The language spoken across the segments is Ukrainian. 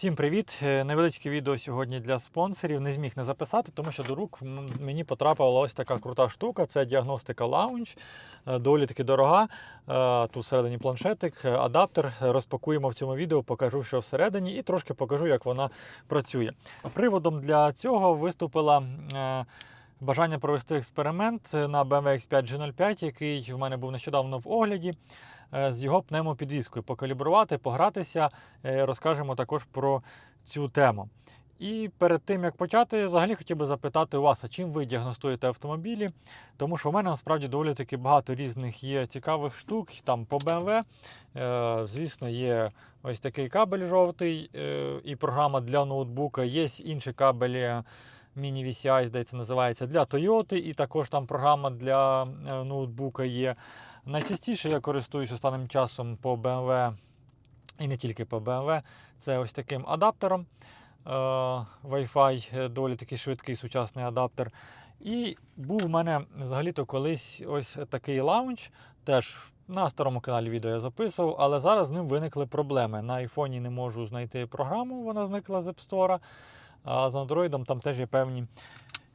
Всім привіт! Е, Невеличке відео сьогодні для спонсорів. Не зміг не записати, тому що до рук мені потрапила ось така крута штука. Це діагностика лаунч, Е, Доволі таки дорога. Е, Тут всередині планшетик, адаптер. Розпакуємо в цьому відео, покажу, що всередині, і трошки покажу, як вона працює. Приводом для цього виступила. Бажання провести експеримент на BMW X5 G05, який в мене був нещодавно в огляді е, з його пневмопідвіскою, покалібрувати, погратися, е, розкажемо також про цю тему. І перед тим як почати, взагалі хотів би запитати у вас, а чим ви діагностуєте автомобілі? Тому що в мене насправді доволі таки багато різних є цікавих штук. Там по BMW, е, звісно, є ось такий кабель жовтий е, і програма для ноутбука. Є інші кабелі. Міні VCI, здається, називається для Toyota, і також там програма для е, ноутбука є. Найчастіше я користуюсь останнім часом по BMW і не тільки по BMW. Це ось таким адаптером. Е, Wi-Fi, е, доволі такий швидкий сучасний адаптер. І був у мене взагалі-то колись ось такий лаунч. Теж на старому каналі відео я записував, але зараз з ним виникли проблеми. На айфоні не можу знайти програму, вона зникла з App Store. А з Android там теж є певні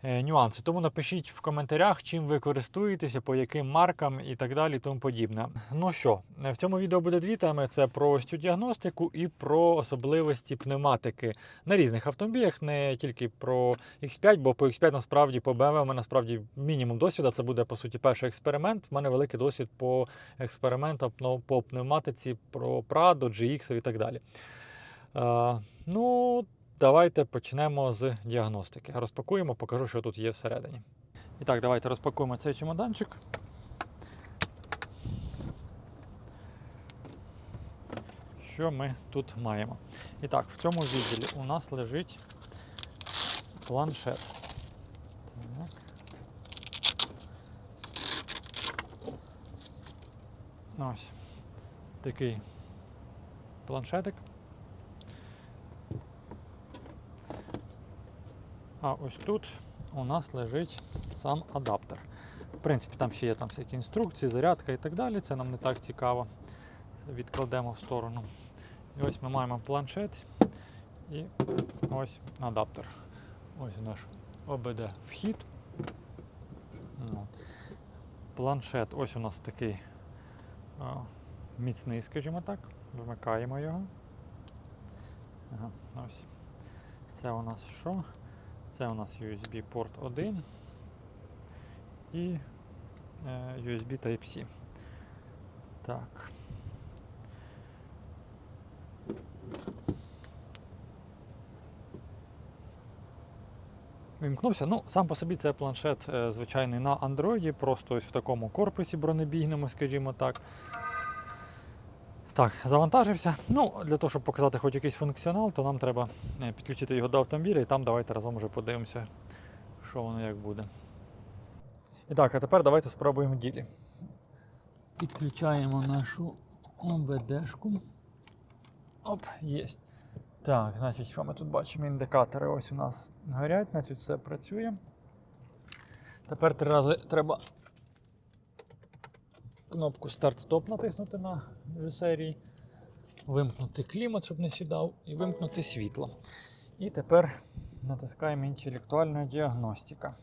е, нюанси. Тому напишіть в коментарях, чим ви користуєтеся, по яким маркам і так далі. Тому подібне. Ну що, е, в цьому відео буде дві теми: це про ось цю діагностику і про особливості пневматики на різних автомобілях, не тільки про X5, бо по X5 насправді по BMW у мене насправді мінімум досвіду. Це буде по суті перший експеримент. У мене великий досвід по експериментам ну, по пневматиці, про Prado, GX і так далі. Е, ну, Давайте почнемо з діагностики. Розпакуємо, покажу, що тут є всередині. І так, давайте розпакуємо цей чемоданчик. Що ми тут маємо? І так, в цьому відділі у нас лежить планшет. Так. Ось такий планшетик. А ось тут у нас лежить сам адаптер. В принципі, там ще є там всякі інструкції, зарядка і так далі. Це нам не так цікаво. Відкладемо в сторону. І ось ми маємо планшет і ось адаптер. Ось наш ОБД вхід. Ну, Планшет, ось у нас такий а, міцний, скажімо так. Вмикаємо його. Ага, ось. Це у нас що? Це у нас USB порт 1 і е, USB Type-C. Так. Вимкнувся. Ну, сам по собі це планшет е, звичайний на Android, просто ось в такому корпусі бронебійному, скажімо так. Так, завантажився. Ну, для того, щоб показати хоч якийсь функціонал, то нам треба е, підключити його до автомобіля і там давайте разом вже подивимося, що воно як буде. І так, а тепер давайте спробуємо ділі. Підключаємо нашу ОБДшку. Оп, є. Так, значить, що ми тут бачимо? Індикатори ось у нас горять, значить все працює. Тепер три рази треба кнопку старт-стоп натиснути на режисерії, вимкнути клімат, щоб не сідав, і вимкнути світло. І тепер натискаємо інтелектуальна діагностика.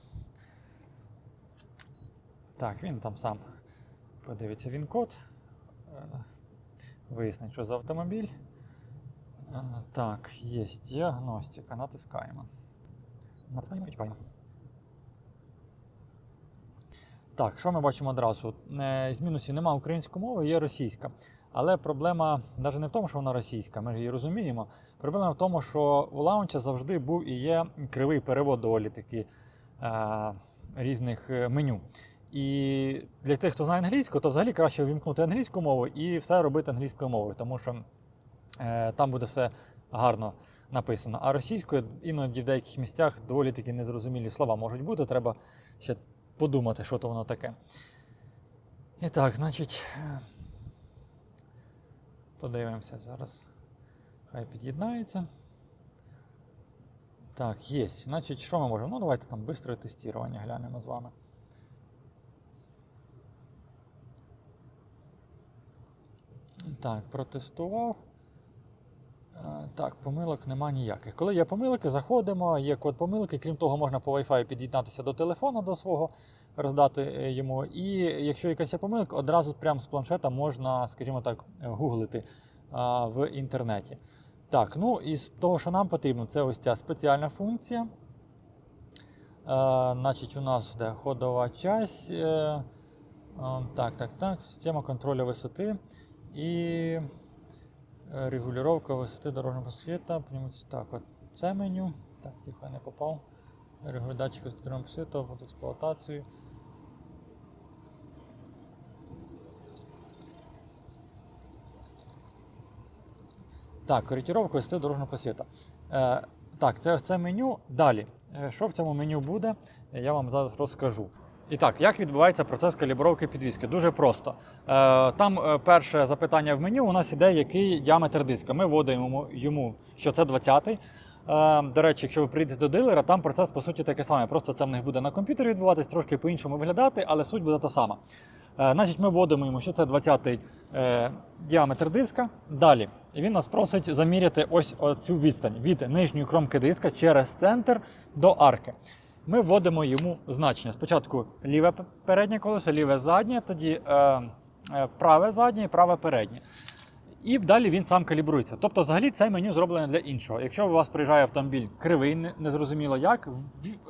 Так, він там сам подивиться він код, е, вияснить, що за автомобіль. Е, Так, є діагностика. Натискаємо. Натискаємо і чекаємо. Так, що ми бачимо одразу? Е, З мінусів немає української мови, є російська. Але проблема навіть не в тому, що вона російська, ми її розуміємо. Проблема в тому, що у лаунча завжди був і є кривий перевод доволі таки е, різних е, меню. І для тих, хто знає англійську, то взагалі краще ввімкнути англійську мову і все робити англійською мовою, тому що е, там буде все гарно написано. А російською іноді в деяких місцях доволі таки незрозумілі слова можуть бути. Треба ще подумати, що то воно таке. І так, значить, подивимося зараз. Хай під'єднається. Так, є. Значить, що ми можемо? Ну, давайте там швидке тестування глянемо з вами. Так, протестував. Е, Так, помилок нема ніяких. Коли є помилки, заходимо, є код помилки. Крім того, можна по Wi-Fi під'єднатися до телефона до свого, роздати е, йому. І якщо якась є помилка, одразу прямо з планшета можна, скажімо так, гуглити а, в інтернеті. Так, ну і з того, що нам потрібно, це ось ця спеціальна функція. Е, значить, у нас де ходова часть. Е, е, так, так, так, система контролю висоти і Е, регулювання висоти дорожнього світа. Пневматичний- Так, от це меню. Так, тихо, не попав. Датчика з дорожнього світу, в експлуатацію. Так, коректировка висоти дорожнього світа. Е, так, це, це меню. Далі. Е, Що в цьому меню буде, я вам зараз розкажу. І так, як відбувається процес калібровки підвіски? Дуже просто. Е, там е, перше запитання в меню у нас іде, який діаметр диска. Ми вводимо йому- що це 20-й. Е, До речі, якщо ви прийдете до дилера, там процес по суті такий самий. Просто це в них буде на комп'ютері відбуватись, трошки по-іншому виглядати, але суть буде та сама. Значить, ми вводимо йому, що це 20-й е, діаметр диска. Далі він нас просить заміряти ось цю відстань від нижньої кромки диска через центр до арки. Ми вводимо йому значення. Спочатку ліве переднє колесо, ліве заднє, тоді е, е, праве заднє і праве переднє. І далі він сам калібрується. Тобто, взагалі, це меню зроблене для іншого. Якщо у вас приїжджає автомобіль кривий, незрозуміло як,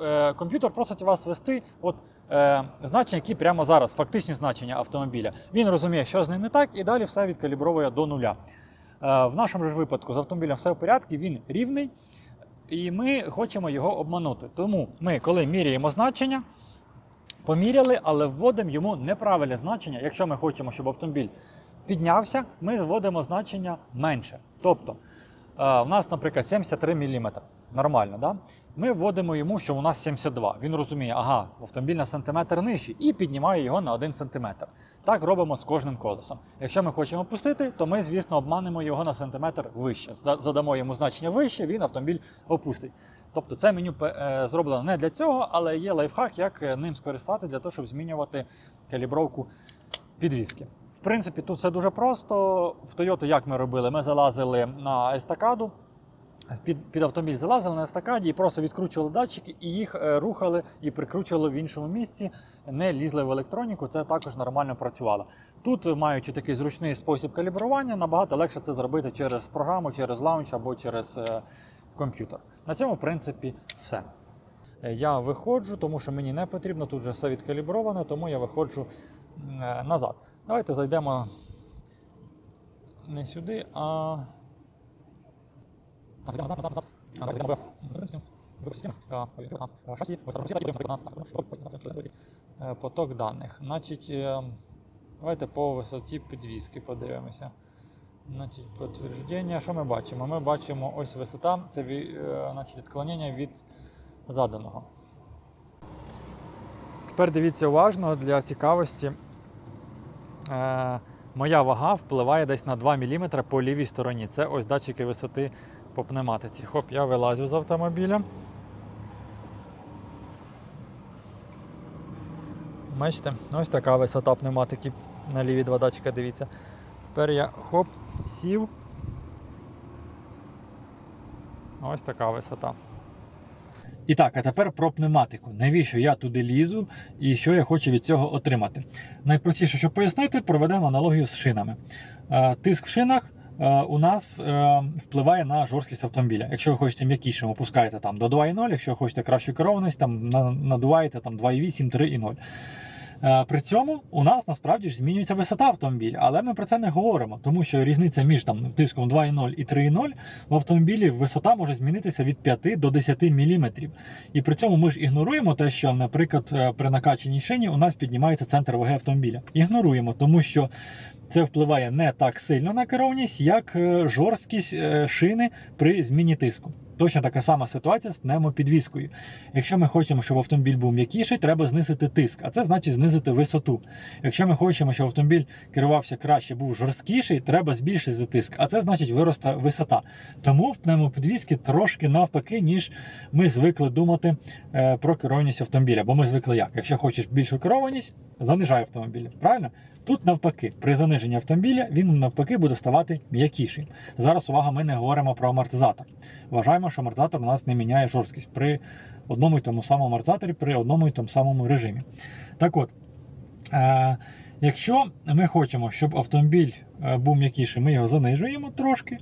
е, комп'ютер просить вас ввести от, е, значення, які прямо зараз, фактичні значення автомобіля. Він розуміє, що з ним не так, і далі все відкалібровує до нуля. Е, в нашому ж випадку з автомобілем все в порядку, він рівний, і ми хочемо його обманути. Тому ми, коли міряємо значення, поміряли, але вводимо йому неправильне значення. Якщо ми хочемо, щоб автомобіль піднявся, ми зводимо значення менше. Тобто, в нас, наприклад, 73 мм. Нормально, да? Ми вводимо йому, що у нас 72. Він розуміє, ага, автомобіль на сантиметр нижчий і піднімає його на 1 см. Так робимо з кожним колесом. Якщо ми хочемо пустити, то ми, звісно, обманемо його на сантиметр вище. Задамо йому значення вище, він автомобіль опустить. Тобто це меню е, зроблено не для цього, але є лайфхак, як е, ним скористатися для того, щоб змінювати калібровку підвіски. В принципі, тут все дуже просто. В Toyota, як ми робили, ми залазили на естакаду. Під, під автомобіль залазили на естакаді і просто відкручували датчики і їх е, рухали і прикручували в іншому місці, не лізли в електроніку. Це також нормально працювало. Тут, е, маючи такий зручний спосіб калібрування, набагато легше це зробити через програму, через лаунч або через е, комп'ютер. На цьому, в принципі, все. Я виходжу, тому що мені не потрібно, тут вже все відкалібровано, тому я виходжу назад. Давайте зайдемо не сюди, а. Назад, назад, назад. А, давайте зайдемо в систему. В систему. А, ой, а, а, шасі, ось там російська, і будемо на Е, поток даних. Значить, е, давайте по висоті підвіски подивимося. Значить, підтвердження. Що ми бачимо? Ми бачимо ось висота, це е, значить, відклонення від заданого. Тепер дивіться уважно для цікавості. Е, моя вага впливає десь на 2 мм по лівій стороні. Це ось датчики висоти по пневматиці. Хоп, я вилазю з автомобіля. Бачите, ось така висота пневматики на ліві два датчика, дивіться. Тепер я хоп, сів. Ось така висота. І так, а тепер про пневматику. Навіщо я туди лізу і що я хочу від цього отримати? Найпростіше, щоб пояснити, проведемо аналогію з шинами. Е, Тиск в шинах у нас е, впливає на жорсткість автомобіля. Якщо ви хочете м'якішим, опускаєте там до 2,0, якщо ви хочете кращу керованість, там надуваєте там 2,8, 3,0. Е, При цьому у нас насправді ж змінюється висота автомобіля, але ми про це не говоримо, тому що різниця між там тиском 2,0 і 3,0 в автомобілі висота може змінитися від 5 до 10 мм. І при цьому ми ж ігноруємо те, що, наприклад, е, при накачаній шині у нас піднімається центр ваги автомобіля. Ігноруємо, тому що це впливає не так сильно на керованість, як е, жорсткість е, шини при зміні тиску. Точно така сама ситуація з пневмопідвіскою. Якщо ми хочемо, щоб автомобіль був м'якіший, треба знизити тиск, а це значить знизити висоту. Якщо ми хочемо, щоб автомобіль керувався краще, був жорсткіший, треба збільшити тиск, а це значить виросте висота. Тому в пневмопідвізки трошки навпаки, ніж ми звикли думати е, про керованість автомобіля. Бо ми звикли як? Якщо хочеш більшу керованість, занижай автомобіль. Правильно? Тут навпаки, при заниженні автомобіля він навпаки буде ставати м'якішим. Зараз увага, ми не говоримо про амортизатор. Вважаємо, що амортизатор у нас не міняє жорсткість при одному і тому самому амортизаторі, при одному і тому самому режимі. Так от, е, якщо ми хочемо, щоб автомобіль е, був м'якіший, ми його занижуємо трошки.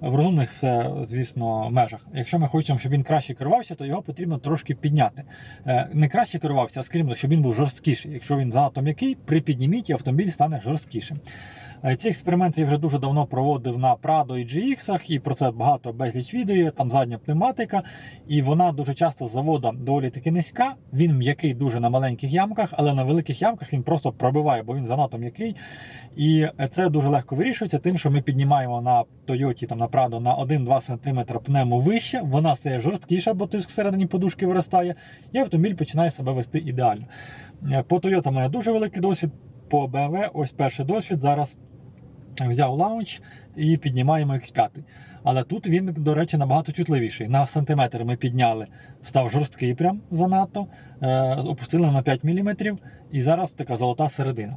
В розумних все, звісно, межах. Якщо ми хочемо, щоб він краще керувався, то його потрібно трошки підняти. Е, Не краще керувався, а скажімо, щоб він був жорсткіший. Якщо він занадто м'який, припідніміть і автомобіль стане жорсткішим. Е, Ці експерименти я вже дуже давно проводив на Prado і GX, і про це багато безліч відео. є, Там задня пневматика, і вона дуже часто з завода доволі таки низька. Він м'який дуже на маленьких ямках, але на великих ямках він просто пробиває, бо він занадто м'який. І це дуже легко вирішується тим, що ми піднімаємо на Toyota, там на Prado на 1-2 см пневму вище, вона стає жорсткіша, бо тиск всередині подушки виростає, і автомобіль починає себе вести ідеально. Е, По Toyota мене дуже великий досвід, по BMW ось перший досвід. Зараз взяв лаунч і піднімаємо X5. Але тут він, до речі, набагато чутливіший. На сантиметр ми підняли, став жорсткий прям занадто, е, опустили на 5 мм, і зараз така золота середина.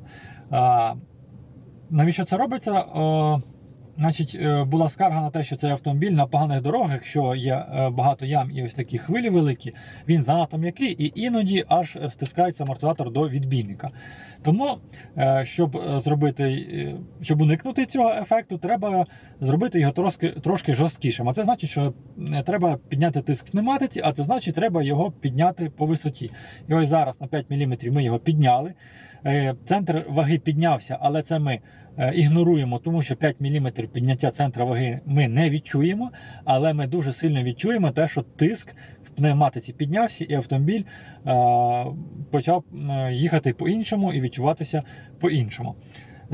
Навіщо це робиться? Значить, е, була скарга на те, що цей автомобіль на поганих дорогах, якщо є е, багато ям і ось такі хвилі великі, він занадто м'який і іноді аж стискається амортизатор до відбійника. Тому, е, щоб зробити, щоб уникнути цього ефекту, треба зробити його трошки, трошки жорсткішим. А це значить, що треба підняти тиск в пневматиці, а це значить, треба його підняти по висоті. І ось зараз на 5 мм ми його підняли. Центр ваги піднявся, але це ми ігноруємо, тому що 5 мм підняття центра ваги ми не відчуємо, але ми дуже сильно відчуємо те, що тиск в пневматиці піднявся, і автомобіль е, почав е, їхати по-іншому і відчуватися по-іншому.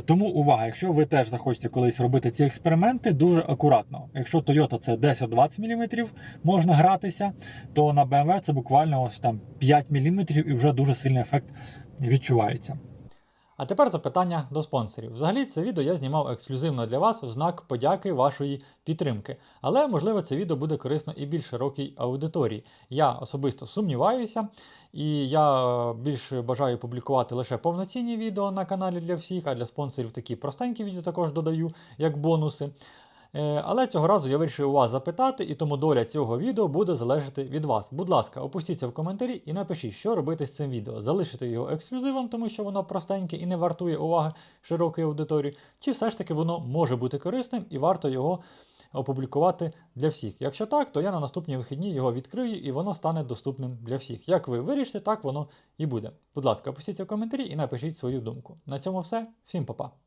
Тому увага, якщо ви теж захочете колись робити ці експерименти, дуже акуратно. Якщо Toyota це 10-20 мм можна гратися, то на BMW це буквально ось там 5 мм і вже дуже сильний ефект відчувається. А тепер запитання до спонсорів. Взагалі, це відео я знімав ексклюзивно для вас в знак подяки вашої підтримки. Але можливо це відео буде корисно і більш широкій аудиторії. Я особисто сумніваюся, і я більш більше бажаю публікувати лише повноцінні відео на каналі для всіх, а для спонсорів такі простенькі відео також додаю як бонуси. Е, Але цього разу я вирішив у вас запитати, і тому доля цього відео буде залежати від вас. Будь ласка, опустіться в коментарі і напишіть, що робити з цим відео. Залишити його ексклюзивом, тому що воно простеньке і не вартує уваги широкої аудиторії, чи все ж таки воно може бути корисним і варто його опублікувати для всіх. Якщо так, то я на наступні вихідні його відкрию і воно стане доступним для всіх. Як ви вирішите, так воно і буде. Будь ласка, опустіться в коментарі і напишіть свою думку. На цьому все. Всім па-па.